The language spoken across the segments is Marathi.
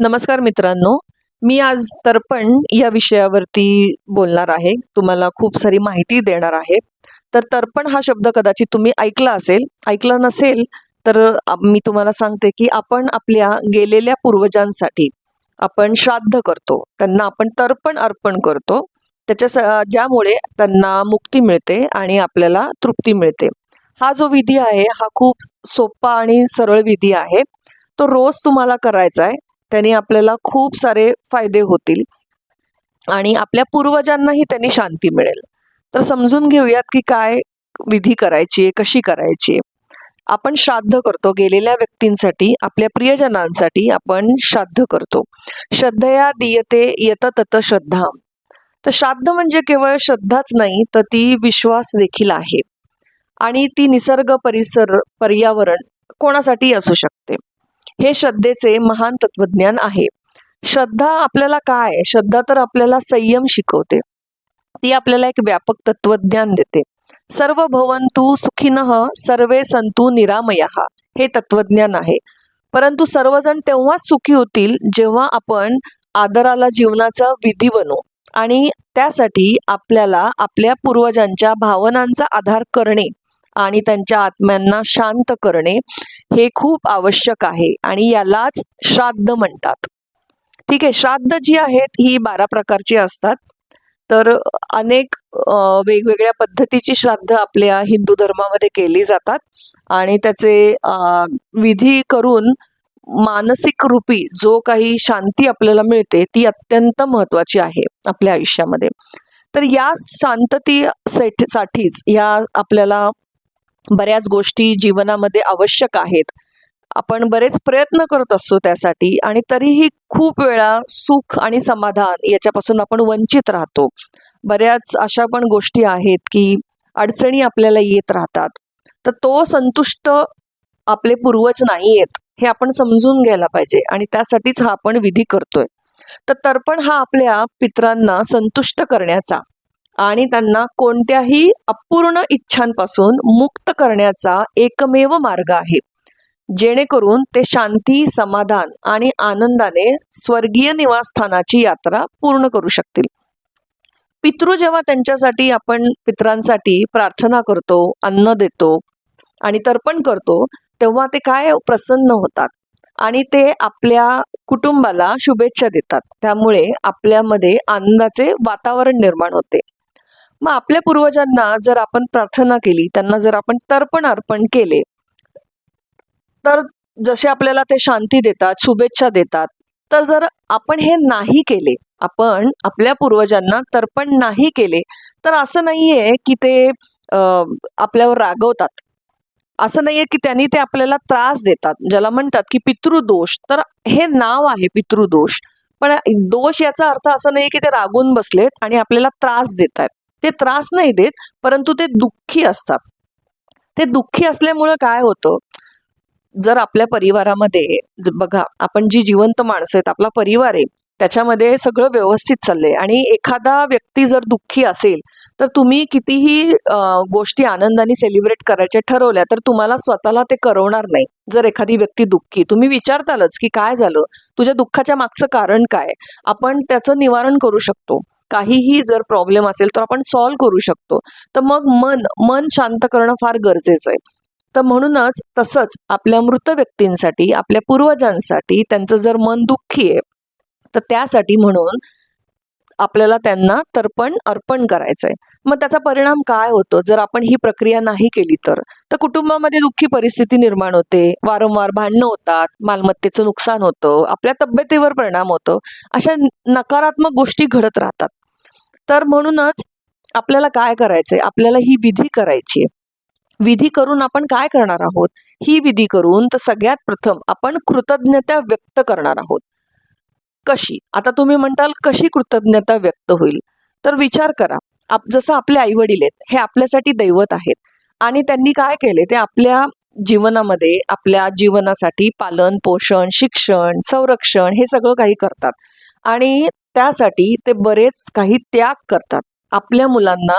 नमस्कार मित्रांनो. मी आज तर्पण या विषयावरती बोलणार आहे. तुम्हाला खूप सारी माहिती देणार आहे. तर तर्पण हा शब्द कदाचित तुम्ही ऐकला असेल. ऐकला नसेल तर मी तुम्हाला सांगते की आपण आपल्या गेलेल्या पूर्वजांसाठी आपण श्राद्ध करतो. त्यांना आपण तर्पण अर्पण करतो. त्याच्या स- ज्यामुळे त्यांना मुक्ती मिळते आणि आपल्याला तृप्ती मिळते. हा जो विधी आहे हा खूप सोपा आणि सरळ विधी आहे. तो रोज तुम्हाला करायचा आहे. त्याने आपल्याला खूप सारे फायदे होतील. आणि आपल्या पूर्वजांनाही त्यांनी शांती मिळेल. तर समजून घेऊयात की काय विधी करायची आहे कशी करायची आहे. आपण श्राद्ध करतो गेलेल्या व्यक्तींसाठी आपल्या प्रियजनांसाठी आपण श्राद्ध करतो. श्रद्धया दियते यत तत श्रद्धा. तर श्राद्ध म्हणजे केवळ श्रद्धाच नाही तर ती विश्वास देखील आहे. आणि ती निसर्ग परिसर पर्यावरण कोणासाठी असू शकते. हे श्रद्धेचे महान तत्वज्ञान आहे. श्रद्धा आपल्याला काय? श्रद्धा तर आपल्याला संयम शिकवते. ती आपल्याला एक व्यापक तत्वज्ञान देते. सर्व भवंतु सुखिनः सर्वे संतु निरामया हे तत्वज्ञान आहे. परंतु सर्वजण तेव्हाच सुखी होतील जेव्हा आपण आदराला जीवनाचा विधी बनू आणि त्यासाठी आपल्याला आपल्या पूर्वजांच्या भावनांचा आधार करणे आणि त्यांच्या आत्म्यांना शांत करणे हे खूप आवश्यक आहे आणि यालाच श्राद्ध म्हणतात. ठीक आहे श्राद्ध जी आहेत ही बारा प्रकारची असतात. तर अनेक वेगवेगळ्या पद्धतीची श्राद्ध आपल्या हिंदू धर्मामध्ये केली जातात आणि त्याचे विधी करून मानसिक रूपी जो काही शांती आपल्याला मिळते ती अत्यंत महत्वाची आहे आपल्या आयुष्यामध्ये. तर या शांतती सेठ साठीच या आपल्याला बऱ्याच गोष्टी जीवनामध्ये आवश्यक आहेत. आपण बरेच प्रयत्न करत असतो त्यासाठी आणि तरीही खूप वेळा सुख आणि समाधान याच्यापासून आपण वंचित राहतो. बऱ्याच अशा पण गोष्टी आहेत की अडचणी आपल्याला येत राहतात. तर तो संतुष्ट आपले पूर्वज नाही आहेत हे आपण समजून घ्यायला पाहिजे आणि त्यासाठीच हा आपण विधी करतोय. तर तर्पण हा आपल्या पित्रांना संतुष्ट करण्याचा आणि त्यांना कोणत्याही अपूर्ण इच्छांपासून मुक्त करण्याचा एकमेव मार्ग आहे. जेणेकरून ते शांती समाधान आणि आनंदाने स्वर्गीय निवासस्थानाची यात्रा पूर्ण करू शकतील. पितृ जेव्हा त्यांच्यासाठी आपण पित्रांसाठी प्रार्थना करतो अन्न देतो आणि तर्पण करतो तेव्हा ते काय प्रसन्न होतात आणि ते आपल्या कुटुंबाला शुभेच्छा देतात. त्यामुळे आपल्यामध्ये आनंदाचे वातावरण निर्माण होते. मग आपल्या पूर्वजांना जर आपण प्रार्थना केली त्यांना जर आपण तर्पण अर्पण केले तर जसे आपल्याला ते शांती देतात शुभेच्छा देतात तर जर आपण हे नाही केले आपण आपल्या पूर्वजांना तर्पण नाही केले तर असं नाहीये की ते आपल्यावर रागवतात. असं नाहीये की त्यांनी ते आपल्याला त्रास देतात ज्याला म्हणतात की पितृदोष. तर हे नाव आहे पितृदोष. पण दोष याचा अर्थ असा नाही की ते रागून बसलेत आणि आपल्याला त्रास देत आहेत ते त्रास नाही देत परंतु ते दुःखी असतात. ते दुःखी असल्यामुळं काय होतं? जर आपल्या परिवारामध्ये बघा आपण जी जिवंत माणसं आहेत आपला परिवार आहे त्याच्यामध्ये सगळं व्यवस्थित चाललंय आणि एखादा व्यक्ती जर दुःखी असेल तर तुम्ही कितीही गोष्टी आनंदाने सेलिब्रेट करायच्या ठरवल्या तर तुम्हाला स्वतःला ते करवणार नाही. जर एखादी व्यक्ती दुःखी तुम्ही विचारतालच की काय झालं? तुझ्या दुःखाच्या मागचं कारण काय? आपण त्याचं निवारण करू शकतो. काहीही जर प्रॉब्लेम असेल तर आपण सॉल्व्ह करू शकतो. तर मग मन मन शांत करणं फार गरजेचं आहे. तर म्हणूनच तसंच आपल्या मृत व्यक्तींसाठी आपल्या पूर्वजांसाठी त्यांचं जर मन दुःखी आहे तर त्यासाठी म्हणून आपल्याला त्यांना तर्पण अर्पण करायचंय. मग त्याचा परिणाम काय होतो? जर आपण ही प्रक्रिया नाही केली तर? तर कुटुंबामध्ये दुःखी परिस्थिती निर्माण होते वारंवार भांडणं होतात मालमत्तेचं नुकसान होतं आपल्या तब्येतीवर परिणाम होतो अशा नकारात्मक गोष्टी घडत राहतात. तर म्हणूनच आपल्याला काय करायचंय? आपल्याला ही विधी करायची आहे. विधी करून आपण काय करणार आहोत? ही विधी करून तर सगळ्यात प्रथम आपण कृतज्ञता व्यक्त करणार आहोत. कशी? आता तुम्ही म्हणताल कशी कृतज्ञता व्यक्त होईल? तर विचार करा. आप जसं आपले आई वडील आहेत हे आपल्यासाठी दैवत आहेत. आणि त्यांनी काय केले? ते आपल्या जीवनामध्ये आपल्या जीवनासाठी पालन पोषण शिक्षण संरक्षण हे सगळं काही करतात. आणि त्यासाठी ते बरेच काही त्याग करतात. आपल्या मुलांना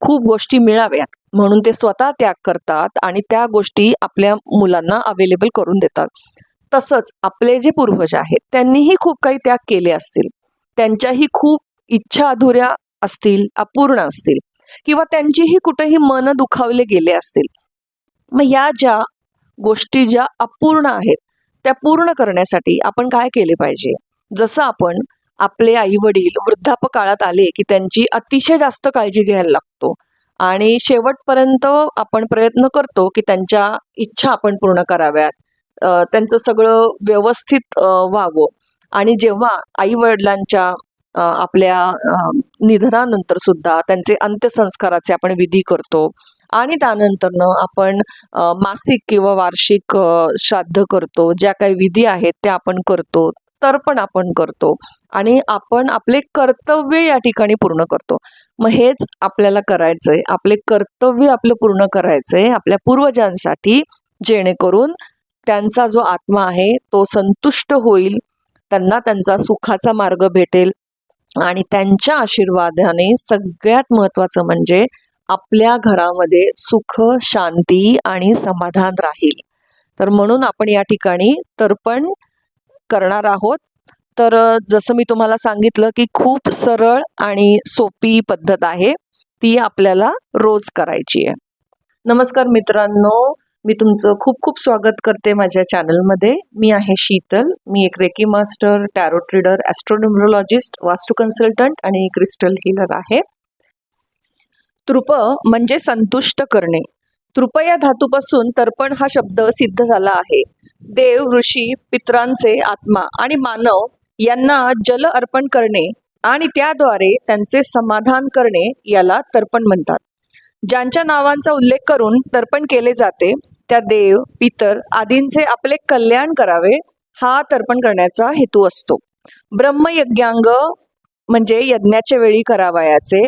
खूप गोष्टी मिळाव्यात. म्हणून ते स्वतः त्याग करतात आणि त्या गोष्टी आपल्या मुलांना अवेलेबल करून देतात. तसंच आपले जे पूर्वज आहेत त्यांनीही खूप काही त्याग केले असतील. त्यांच्याही खूप इच्छा अधुऱ्या असतील अपूर्ण असतील. किंवा त्यांचीही कुठेही मन दुखावले गेले असतील. मग या ज्या गोष्टी ज्या अपूर्ण आहेत त्या पूर्ण करण्यासाठी आपण काय केले पाहिजे? जसं आपण आपले आई वडील वृद्धापकाळात आले की त्यांची अतिशय जास्त काळजी घ्यायला लागतो. आणि शेवटपर्यंत आपण प्रयत्न करतो की त्यांच्या इच्छा आपण पूर्ण कराव्यात. त्यांचं सगळं व्यवस्थित व्हावं. आणि जेव्हा आई वडिलांच्या आपल्या निधनानंतर सुद्धा त्यांचे अंत्यसंस्काराचे आपण विधी करतो आणि त्यानंतरनं आपण मासिक किंवा वार्षिक श्राद्ध करतो. ज्या काही विधी आहेत त्या आपण करतो. तर्पण आपण करतो आणि आपण आपले कर्तव्य या ठिकाणी पूर्ण करतो. मग हेच आपल्याला करायचंय. आपले कर्तव्य आपलं पूर्ण करायचंय आपल्या पूर्वजांसाठी जेणेकरून त्यांचा जो आत्मा आहे तो संतुष्ट होईल त्यांना त्यांचा सुखाचा मार्ग भेटेल आणि त्यांच्या आशीर्वादाने सगळ्यात महत्त्वाचं म्हणजे आपल्या घरामध्ये सुख शांती आणि समाधान राहील. तर म्हणून आपण या ठिकाणी तर्पण करणार आहोत. तर जसं मी तुम्हाला सांगितलं की खूप सरळ आणि सोपी पद्धत आहे. ती आपल्याला रोज करायची आहे. नमस्कार मित्रांनो. मी तुमचं खूप खूप स्वागत करते माझ्या चॅनलमध्ये. मी आहे शीतल. मी एक reiki master tarot trader astronumerologist vastu consultant आणि क्रिस्टल हिलर आहे. तृप म्हणजे संतुष्ट करणे. तृप या धातूपासून तर्पण हा शब्द सिद्ध झाला आहे. देव ऋषी पित्रांचे आत्मा आणि मानव यांना जल अर्पण करणे आणि त्याद्वारे त्यांचे समाधान करणे याला तर्पण म्हणतात. ज्यांच्या नावांचा उल्लेख करून तर्पण केले जाते त्या देव पितर आदींचे आपले कल्याण करावे हा तर्पण करण्याचा हेतू असतो. ब्रह्मयज्ञांग म्हणजे यज्ञाच्या वेळी करावयाचे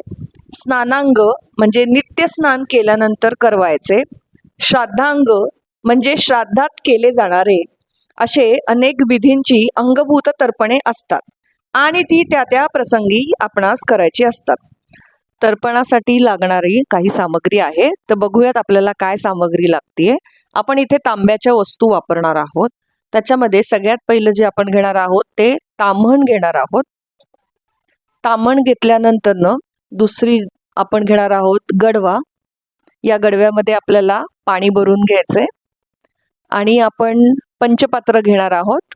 स्नानांग म्हणजे नित्य स्नान केल्यानंतर करवायचे श्राद्धांग म्हणजे श्राद्धात केले जाणारे असे अनेक विधींची अंगभूत तर्पणे असतात. आणि ती त्या त्या प्रसंगी आपणास करायची असतात. तर्पणासाठी लागणारी काही सामग्री आहे. तर बघूयात आपल्याला काय सामग्री लागतीये. आपण इथे तांब्याच्या वस्तू वापरणार आहोत. त्याच्यामध्ये सगळ्यात पहिलं जे आपण घेणार आहोत ते ताम्हण घेणार आहोत. ताम्हण घेतल्यानंतरनं दुसरी आपण घेणार आहोत गडवा. या गडव्यामध्ये आपल्याला पाणी भरून घ्यायचंय. आणि आपण पंचपात्र घेणार आहोत.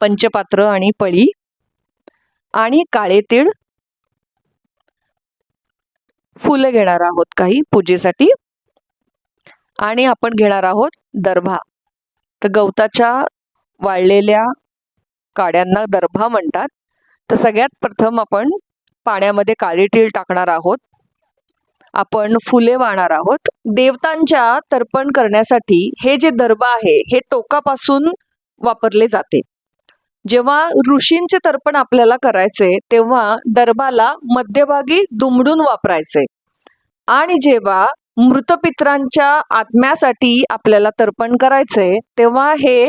पंचपात्र आणि पळी आणि काळे तीळ फुलं घेणार आहोत काही पूजेसाठी. आणि आपण घेणार आहोत दर्भा. तर गवताच्या वाळलेल्या काड्यांना दर्भा म्हणतात. तर सगळ्यात प्रथम आपण पाण्यामध्ये काळी तीळ टाकणार आहोत. आपण फुले वाहणार आहोत. देवतांच्या तर्पण करण्यासाठी हे जे दर्भ आहे हे टोकापासून वापरले जाते. जेव्हा ऋषींचे तर्पण आपल्याला करायचे तेव्हा दर्भाला मध्यभागी दुमडून वापरायचे. आणि जेव्हा मृतपित्रांच्या आत्म्यासाठी आपल्याला तर्पण करायचे तेव्हा हे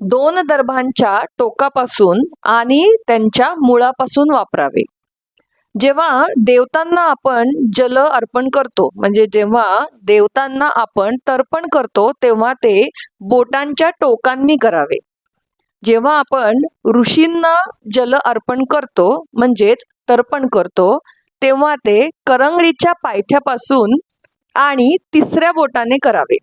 दोन दर्भांच्या टोकापासून आणि त्यांच्या मुळापासून वापरावे. जेव्हा देवतांना आपण जल अर्पण करतो म्हणजे जेव्हा देवतांना आपण तर्पण करतो तेव्हा ते बोटांच्या टोकांनी करावे. जेव्हा आपण ऋषींना जल अर्पण करतो म्हणजेच तर्पण करतो तेव्हा ते करंगळीच्या पायथ्यापासून आणि तिसऱ्या बोटाने करावे.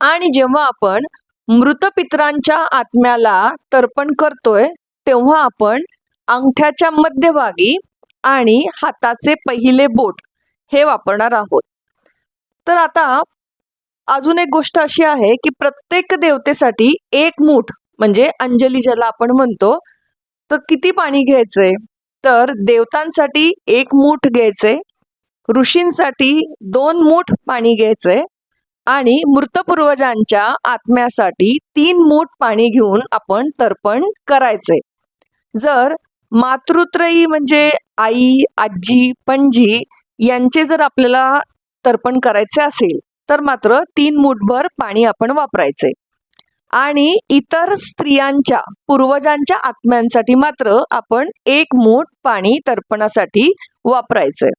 आणि जेव्हा आपण मृत पित्रांच्या आत्म्याला तर्पण करतोय तेव्हा आपण अंगठ्याच्या मध्यभागी आणि हाताचे पहिले बोट हे वापरणार आहोत. तर आता अजून एक गोष्ट अशी आहे की प्रत्येक देवतेसाठी एक मूठ म्हणजे अंजली ज्याला आपण म्हणतो तर किती पाणी घ्यायचंय तर देवतांसाठी एक मूठ घ्यायचे ऋषींसाठी दोन मूठ पाणी घ्यायचंय आणि मृतपूर्वजांच्या आत्म्यासाठी तीन मूठ पाणी घेऊन आपण तर्पण करायचे. जर मातृत्रयी म्हणजे आई आजी पणजी यांचे जर आपल्याला तर्पण करायचे असेल तर मात्र तीन मुठभर पाणी आपण वापरायचे. आणि इतर स्त्रियांच्या पूर्वजांच्या आत्म्यांसाठी मात्र आपण एक मूठ पाणी तर्पणासाठी वापरायचे.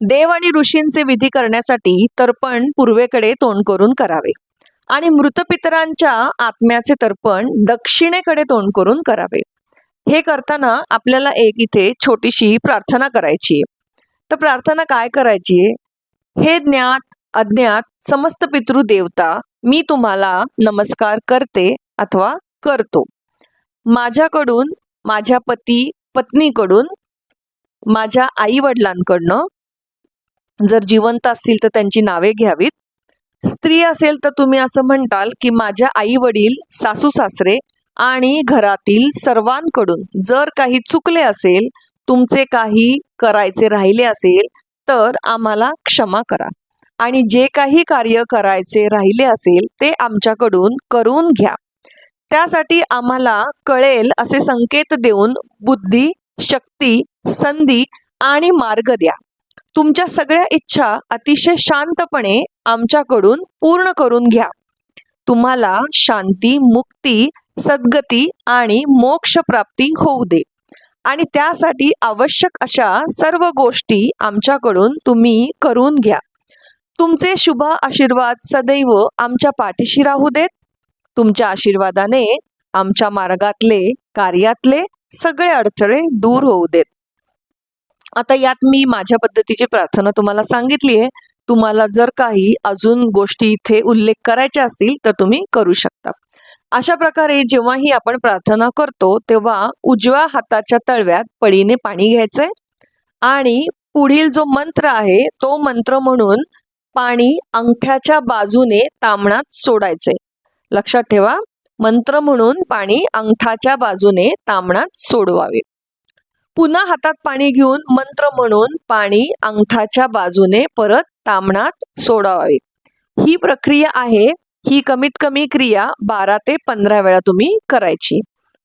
देव आणि ऋषींचे विधी करण्यासाठी तर्पण पूर्वेकडे तोंड करून करावे. आणि मृतपितरांच्या आत्म्याचे तर्पण दक्षिणेकडे तोंड करून करावे. हे करताना आपल्याला एक इथे छोटीशी प्रार्थना करायची. आहे तर प्रार्थना काय करायची? आहे हे ज्ञात अज्ञात समस्त पितृ देवता मी तुम्हाला नमस्कार करते अथवा करतो. माझ्याकडून माझ्या पती पत्नीकडून माझ्या आई वडिलांकडनं जर जिवंत असतील तर त्यांची नावे घ्यावीत. स्त्री असेल तर तुम्ही असं म्हणताल की माझ्या आई वडील सासू सासरे आणि घरातील सर्वांकडून जर काही चुकले असेल तुमचे काही करायचे राहिले असेल तर आम्हाला क्षमा करा. आणि जे काही कार्य करायचे राहिले असेल ते आमच्याकडून करून घ्या. त्यासाठी आम्हाला कळेल असे संकेत देऊन बुद्धी शक्ती संधी आणि मार्ग द्या. तुमच्या सगळ्या इच्छा अतिशय शांतपणे आमच्याकडून पूर्ण करून घ्या. तुम्हाला शांती मुक्ती सद्गती आणि मोक्ष प्राप्ती होऊ दे. आणि त्यासाठी आवश्यक अशा सर्व गोष्टी आमच्याकडून तुम्ही करून घ्या. तुमचे शुभ आशीर्वाद सदैव आमच्या पाठीशी राहू देत. तुमच्या आशीर्वादाने आमच्या मार्गातले कार्यातले सगळे अडचणे दूर होऊ देत. आता यात मी माझ्या पद्धतीची प्रार्थना तुम्हाला सांगितली आहे. तुम्हाला जर काही अजून गोष्टी इथे उल्लेख करायच्या असतील तर तुम्ही करू शकता. अशा प्रकारे जेव्हाही आपण प्रार्थना करतो तेव्हा उजव्या हाताच्या तळव्यात पडीने पाणी घ्यायचंय आणि पुढील जो मंत्र आहे तो मंत्र म्हणून पाणी अंगठ्याच्या बाजूने तामणात सोडायचंय. लक्षात ठेवा मंत्र म्हणून पाणी अंगठाच्या बाजूने तामणात सोडवावे. पुन्हा हातात पाणी घेऊन मंत्र म्हणून पाणी अंगठाच्या बाजूने परत तामणात सोडावे. ही प्रक्रिया आहे ही कमीत कमी क्रिया बारा ते पंधरा वेळा तुम्ही करायची.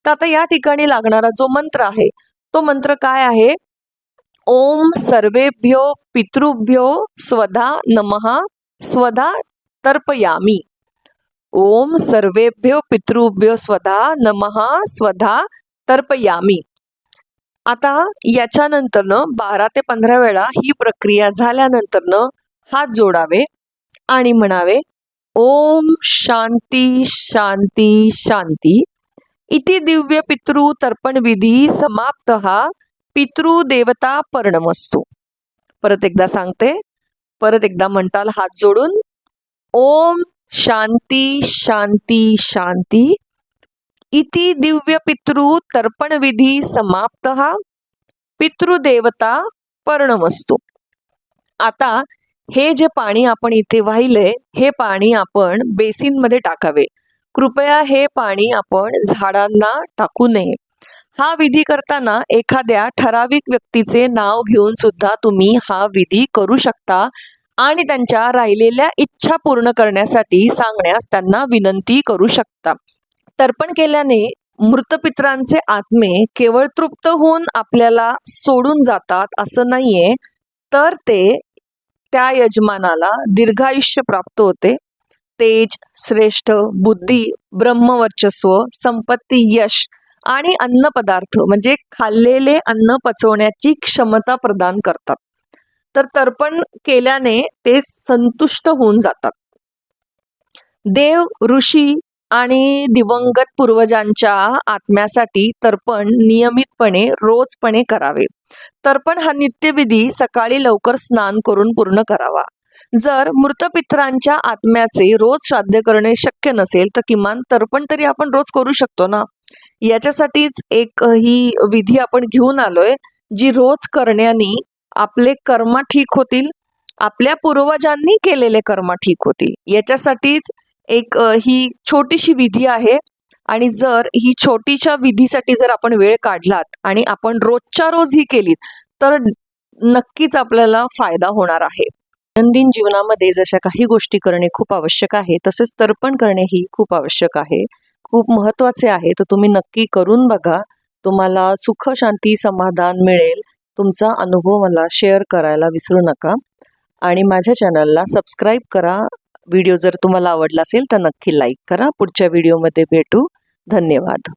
तर आता या ठिकाणी लागणारा जो मंत्र आहे तो मंत्र काय आहे? ओम सर्वेभ्यो पितृभ्यो स्वधा नमः स्वधा तर्पयामी. ओम सर्वेभ्यो पितृभ्यो स्वधा नमः स्वधा तर्पयामी. आता याच्यानंतरनं बारा ते पंधरा वेळा ही प्रक्रिया झाल्यानंतरनं हात जोडावे आणि म्हणावे ओम शांती शांती शांती. इति दिव्य पितृ तर्पण विधी समाप्त हा पितृदेवता पर्णमस्तू. परत एकदा सांगते परत एकदा म्हणताल हात जोडून ओम शांती शांती शांती. इति दिव्य पितृ तर्पण विधी समाप्त हा पितृदेवता पर्णमस्तू. आता हे जे पाणी आपण इथे वाहिलंय हे पाणी आपण बेसिनमध्ये टाकावे. कृपया हे पाणी आपण झाडांना टाकू नये. हा विधी करताना एखाद्या ठराविक व्यक्तीचे नाव घेऊन सुद्धा तुम्ही हा विधी करू शकता आणि त्यांच्या राहिलेल्या इच्छा पूर्ण करण्यासाठी सांगण्यास त्यांना विनंती करू शकता. तर्पण केल्याने मृतपित्रांचे आत्मे केवळ तृप्त होऊन आपल्याला सोडून जातात असं नाहीये तर ते त्या यजमानाला दीर्घायुष्य प्राप्त होते. तेज श्रेष्ठ बुद्धी ब्रह्मवर्चस्व संपत्ती यश आणि अन्न पदार्थ म्हणजे खाल्लेले अन्न पचवण्याची क्षमता प्रदान करतात. तर तर्पण केल्याने ते संतुष्ट होऊन जातात. देव ऋषी आणि दिवंगत पूर्वजांच्या आत्म्यासाठी तर्पण नियमितपणे रोजपणे करावे. तर्पण हा नित्यविधी सकाळी लवकर स्नान करून पूर्ण करावा. जर मृत पित्रांच्या आत्म्याचे रोज श्राद्ध करणे शक्य नसेल तर किमान तर्पण तरी आपण रोज करू शकतो ना? याच्यासाठीच एक ही विधी आपण घेऊन आलोय जी रोज करण्याने आपले कर्म ठीक होतील आपल्या पूर्वजांनी केलेले कर्म ठीक होतील. याच्यासाठीच एक ही छोटीशी विधी आहे आणि जर ही छोटीच्या विधीसाठी जर आपण वेळ काढलात आणि आपण रोजच्या रोज ही केली तर नक्कीच आपल्याला फायदा होणार आहे. दैनंदिन जीवनामध्ये जशा काही गोष्टी करणे खूप आवश्यक आहे तसेच तर्पण करणे ही खूप आवश्यक आहे. खूप महत्त्वाचे आहे तर तुम्ही नक्की करून बघा. तुम्हाला सुख शांती समाधान मिळेल. तुमचा अनुभव मला शेअर करायला विसरू नका. आणि माझ्या चॅनलला सबस्क्राईब करा. व्हिडिओ जर तुम्हाला आवडला असेल तर नक्की लाईक करा. पुढच्या व्हिडिओमध्ये भेटू. धन्यवाद.